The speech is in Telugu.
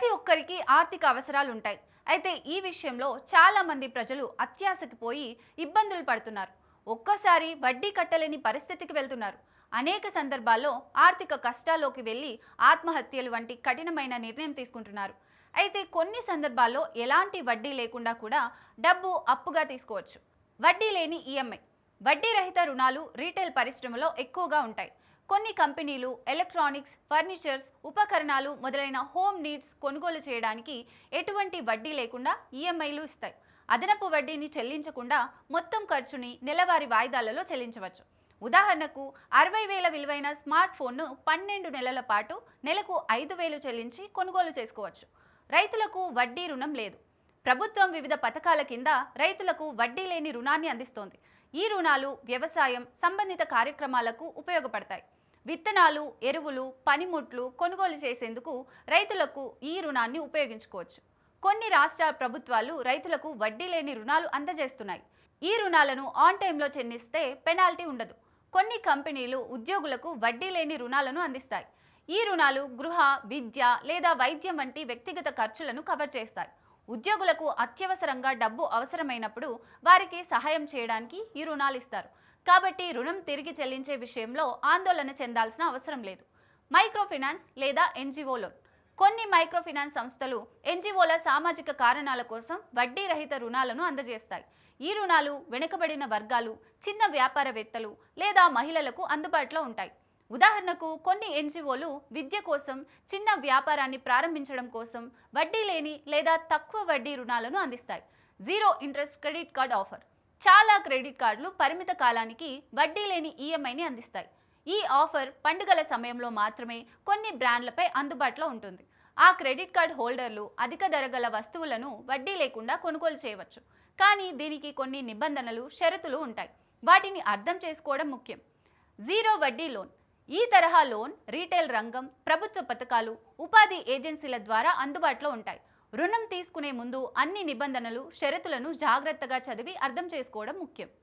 ప్రతి ఒక్కరికి ఆర్థిక అవసరాలు ఉంటాయి అయితే ఈ విషయంలో చాలా మంది ప్రజలు అత్యాశకి పోయి ఇబ్బందులు పడుతున్నారు. ఒక్కసారి వడ్డీ కట్టలేని పరిస్థితికి వెళ్తున్నారు. అనేక సందర్భాల్లో ఆర్థిక కష్టాల్లోకి వెళ్ళి ఆత్మహత్యలు వంటి కఠినమైన నిర్ణయం తీసుకుంటున్నారు. అయితే కొన్ని సందర్భాల్లో ఎలాంటి వడ్డీ లేకుండా కూడా డబ్బు అప్పుగా తీసుకోవచ్చు. వడ్డీ లేని ఈఎంఐ వడ్డీ రహిత రుణాలు రీటైల్ పరిశ్రమలో ఎక్కువగా ఉంటాయి. కొన్ని కంపెనీలు ఎలక్ట్రానిక్స్ ఫర్నిచర్స్ ఉపకరణాలు మొదలైన హోమ్ నీడ్స్ కొనుగోలు చేయడానికి ఎటువంటి వడ్డీ లేకుండా ఈఎంఐలు ఇస్తాయి. అదనపు వడ్డీని చెల్లించకుండా మొత్తం ఖర్చుని నెలవారీ వాయిదాలలో చెల్లించవచ్చు. ఉదాహరణకు అరవై వేల విలువైన స్మార్ట్ ఫోన్ను పన్నెండు నెలల పాటు నెలకు ఐదు వేలు చెల్లించి కొనుగోలు చేసుకోవచ్చు. రైతులకు వడ్డీ రుణం లేదు. ప్రభుత్వం వివిధ పథకాల కింద రైతులకు వడ్డీ లేని రుణాన్ని అందిస్తోంది. ఈ రుణాలు వ్యవసాయం సంబంధిత కార్యక్రమాలకు ఉపయోగపడతాయి. విత్తనాలు ఎరువులు పనిముట్లు కొనుగోలు చేసేందుకు రైతులకు ఈ రుణాన్ని ఉపయోగించుకోవచ్చు. కొన్ని రాష్ట్ర ప్రభుత్వాలు రైతులకు వడ్డీ లేని రుణాలు అందజేస్తున్నాయి. ఈ రుణాలను ఆన్ టైంలో చెల్లిస్తే పెనాల్టీ ఉండదు. కొన్ని కంపెనీలు ఉద్యోగులకు వడ్డీ లేని రుణాలను అందిస్తాయి. ఈ రుణాలు గృహ విద్య లేదా వైద్యం వంటి వ్యక్తిగత ఖర్చులను కవర్ చేస్తాయి. ఉద్యోగులకు అత్యవసరంగా డబ్బు అవసరమైనప్పుడు వారికి సహాయం చేయడానికి ఈ రుణాలు ఇస్తారు. కాబట్టి రుణం తిరిగి చెల్లించే విషయంలో ఆందోళన చెందాల్సిన అవసరం లేదు. మైక్రోఫినాన్స్ లేదా ఎన్జిఓ లోన్. కొన్ని మైక్రోఫైనాన్స్ సంస్థలు ఎన్జిఓల సామాజిక కారణాల కోసం వడ్డీ రహిత రుణాలను అందజేస్తాయి. ఈ రుణాలు వెనుకబడిన వర్గాలు చిన్న వ్యాపారవేత్తలు లేదా మహిళలకు అందుబాటులో ఉంటాయి. ఉదాహరణకు కొన్ని ఎన్జిఓలు విద్య కోసం చిన్న వ్యాపారాన్ని ప్రారంభించడం కోసం వడ్డీ లేని లేదా తక్కువ వడ్డీ రుణాలను అందిస్తాయి. Zero interest credit card offer. చాలా క్రెడిట్ కార్డులు పరిమిత కాలానికి వడ్డీ లేని ఈఎంఐని అందిస్తాయి. ఈ ఆఫర్ పండుగల సమయంలో మాత్రమే కొన్ని బ్రాండ్లపై అందుబాటులో ఉంటుంది. ఆ క్రెడిట్ కార్డ్ హోల్డర్లు అధిక ధర గల వస్తువులను వడ్డీ లేకుండా కొనుగోలు చేయవచ్చు. కానీ దీనికి కొన్ని నిబంధనలు షరతులు ఉంటాయి. వాటిని అర్థం చేసుకోవడం ముఖ్యం. జీరో వడ్డీ లోన్. ఈ తరహా లోన్ రీటైల్ రంగం ప్రభుత్వ పథకాలు ఉపాధి ఏజెన్సీల ద్వారా అందుబాటులో ఉంటాయి. రుణం తీసుకునే ముందు అన్ని నిబంధనలు షరతులను జాగ్రత్తగా చదివి అర్థం చేసుకోవడం ముఖ్యం.